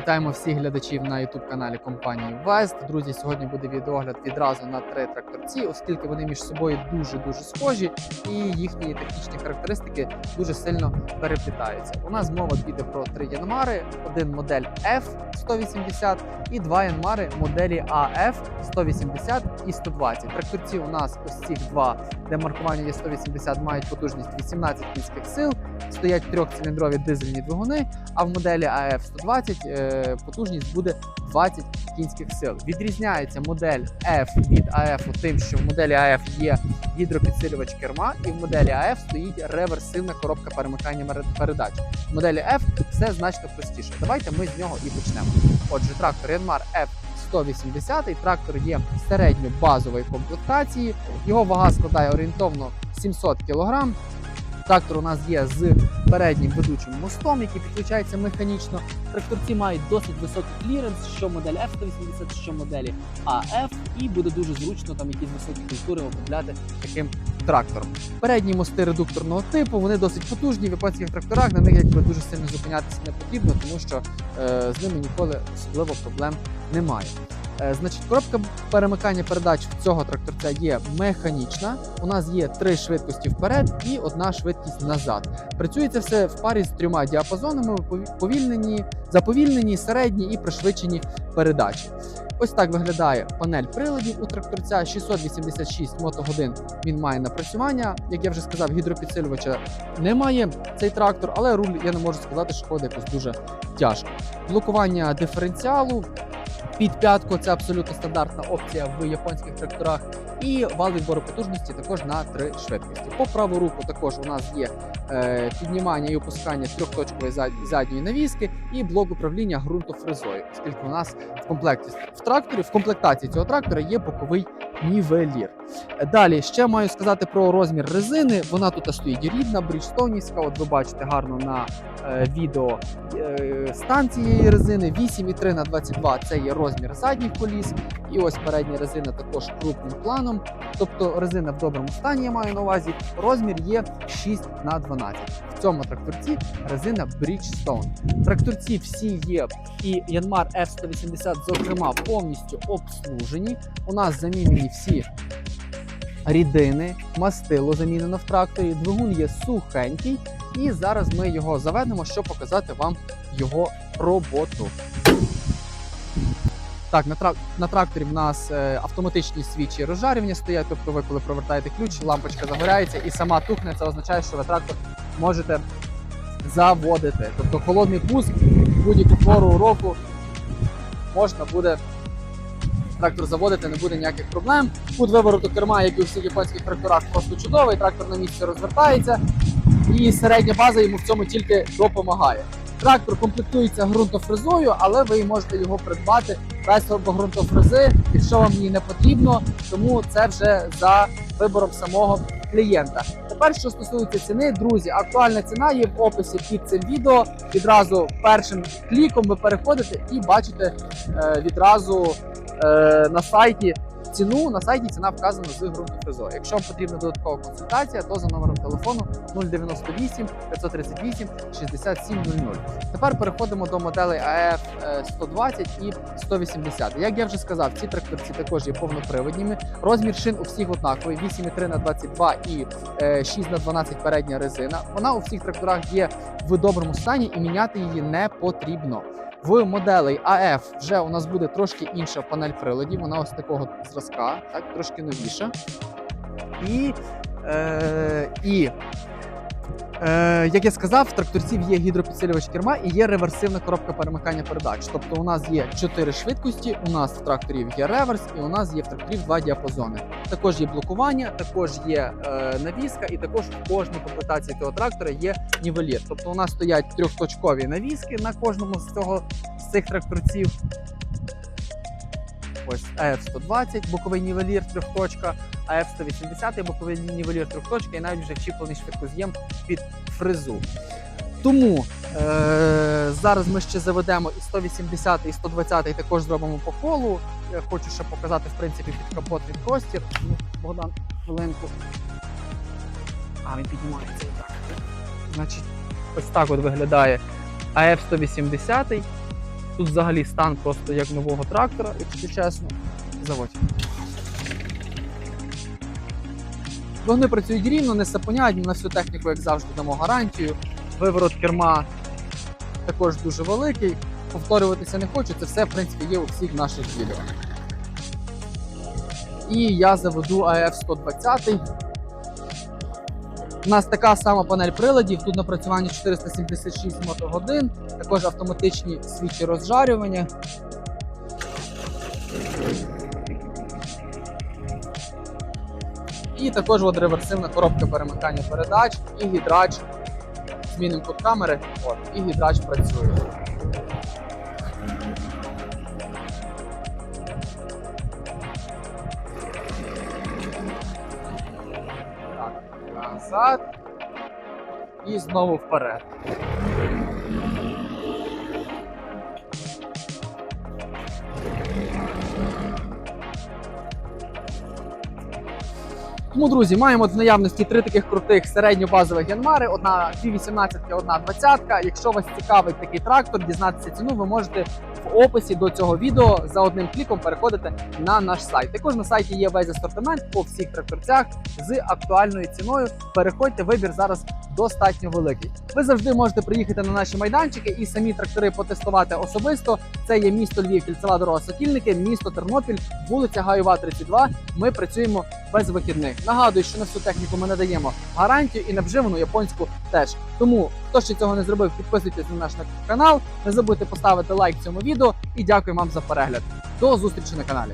Вітаємо всіх глядачів на youtube каналі компанії Вест. Друзі, сьогодні буде відеогляд відразу на три тракторці, оскільки вони між собою дуже дуже схожі, і їхні технічні характеристики дуже сильно переплітаються. У нас мова піде про три янмари: один модель F180 і два янмари моделі AF 180 і 120. Тракторці у нас ось цих два, де маркування є 180, мають потужність 18 кінських сил, стоять трьохциліндрові дизельні двигуни. А в моделі AF 120 е, потужність буде 20 кінських сил. Відрізняється модель F від AF тим, що в моделі AF є гідропідсилювач керма, і в моделі AF стоїть реверсивна коробка перемикання передач. В моделі F все значно простіше. Давайте ми з нього і почнемо. Отже, трактор Yanmar F 180 трактор є середньо-базової комплектації. Його вага складає орієнтовно 700 кг. Трактор у нас є з переднім ведучим мостом, який підключається механічно. Тракторці мають досить високий кліренс, що модель F180, що моделі AF, і буде дуже зручно там якісь високі культури обробляти таким трактором. Передні мости редукторного типу, вони досить потужні. В японських тракторах на них якби дуже сильно зупинятися не потрібно, тому що е, з ними ніколи особливо проблем немає. Е, Значить, коробка перемикання передач в цього тракторця є механічна. У нас є три швидкості вперед і одна швидкість назад. Працює це все в парі з трьома діапазонами: пові- повільнені, заповільнені, середні і пришвидшені передачі. Ось так виглядає панель приладів у тракторця. 686 мотогодин він має напрацювання. Як я вже сказав, гідропідсилювача немає цей трактор, але руль я не можу сказати, що ходить якось дуже тяжко. Блокування диференціалу під п'ятку це абсолютно стандартна опція в японських тракторах. І вал відбору потужності також на три швидкості. По праву руку також у нас є е, піднімання і опускання трьохточкової зад- задньої навіски і блок управління ґрунтофрезою, оскільки у нас в комплекті в тракторі, в комплектації цього трактора є боковий нівелір. Далі ще маю сказати про розмір резини. Вона тут стоїть рідна, бріджстоунівська. От ви бачите гарно на е, відео е, стан резини 8,3 на 22 це є розмір задніх коліс. І ось передня резина також крупним планом. Тобто резина в доброму стані я маю на увазі. Розмір є 6 на 12. В цьому тракторці резина Bridgestone. Тракторці всі є і Yanmar F180, зокрема, повністю обслужені. У нас замінені всі рідини, мастило замінено в тракторі. Двигун є сухенький, і зараз ми його заведемо, щоб показати вам його роботу. Так, на, трак- на тракторі в нас е, автоматичні свічі розжарювання стоять. Тобто, ви коли провертаєте ключ, лампочка загоряється і сама тухне. Це означає, що ви трактор можете заводити. Тобто холодний пуск будь-яку пору року можна буде трактор заводити, не буде ніяких проблем. Кут вивороту керма, як і у всіх японських тракторах, просто чудовий. Трактор на місці розвертається, і середня база йому в цьому тільки допомагає. Трактор комплектується ґрунтофрезою, але ви можете його придбати без ґрунтофрези, якщо вам її не потрібно, тому це вже за вибором самого клієнта. Тепер, що стосується ціни, друзі, актуальна ціна є в описі під цим відео. Відразу першим кліком ви переходите і бачите е, відразу е, на сайті ціну. На сайті ціна вказана з ґрунтофрезою. Якщо вам потрібна додаткова консультація, то за номером телефону 098 538 6700. Тепер переходимо до моделей е, 120 і 180. Як я вже сказав, ці тракторці також є повноприводніми. Розмір шин у всіх однаковий: 8,3 на 22 і е, 6 на 12 передня резина. Вона у всіх тракторах є в доброму стані і міняти її не потрібно. В моделей AF вже у нас буде трошки інша панель приладів. Вона ось такого зразка, так трошки новіша. І, е, і Е, як я сказав, в тракторців є гідропідсилювач керма і є реверсивна коробка перемикання передач. Тобто у нас є 4 швидкості, у нас в тракторів є реверс, і у нас є в тракторів два діапазони. Також є блокування, також є е, навіска, і також в кожній комплектації цього трактора є нівелір. Тобто у нас стоять трьохточкові навіски на кожному з цього з цих тракторців. Ось АФ-120, боковий нівелір, трьохточка, АФ-180, боковий нівелір, трьохточка, і навіть вже вчіплений швидкоз'єм під фрезу. Тому е- зараз ми ще заведемо і 180, і 120 також зробимо по колу. Я хочу ще показати, в принципі, під капот від простір. Ну, Богдан, хвилинку. А, він піднімається і так. Значить, ось так от виглядає АФ 180. Тут взагалі стан просто як нового трактора, якщо чесно. Заводь. Вони працюють рівно, не сапонять, на всю техніку, як завжди, дамо гарантію. Виворот керма також дуже великий. Повторюватися не хочу, це все, в принципі, є у всіх наших відео. І я заведу АФ 120. У нас така сама панель приладів, тут напрацювання 476 мотогодин, також автоматичні свічі розжарювання. І також от реверсивна коробка перемикання передач і гідрач. Змінимо кут камери, от, і гідрач працює. Назад. І знову вперед. Тому, друзі, маємо в наявності три таких крутих середньобазових янмари: одна 218, одна 20. Якщо вас цікавить такий трактор, дізнатися ціну, ви можете в описі до цього відео за одним кліком переходити на наш сайт. Також на сайті є весь асортимент по всіх тракторцях з актуальною ціною. Переходьте, вибір зараз достатньо великий. Ви завжди можете приїхати на наші майданчики і самі трактори потестувати особисто. Це є місто Львів, кільцева дорога Сокільники, місто Тернопіль, вулиця Гаюва, 32. Ми працюємо без вихідних. Нагадую, що на всю техніку ми надаємо гарантію і на вживану японську теж. Тому хто ще цього не зробив, підписуйтесь на наш канал. Не забудьте поставити лайк цьому відео і дякую вам за перегляд. До зустрічі на каналі.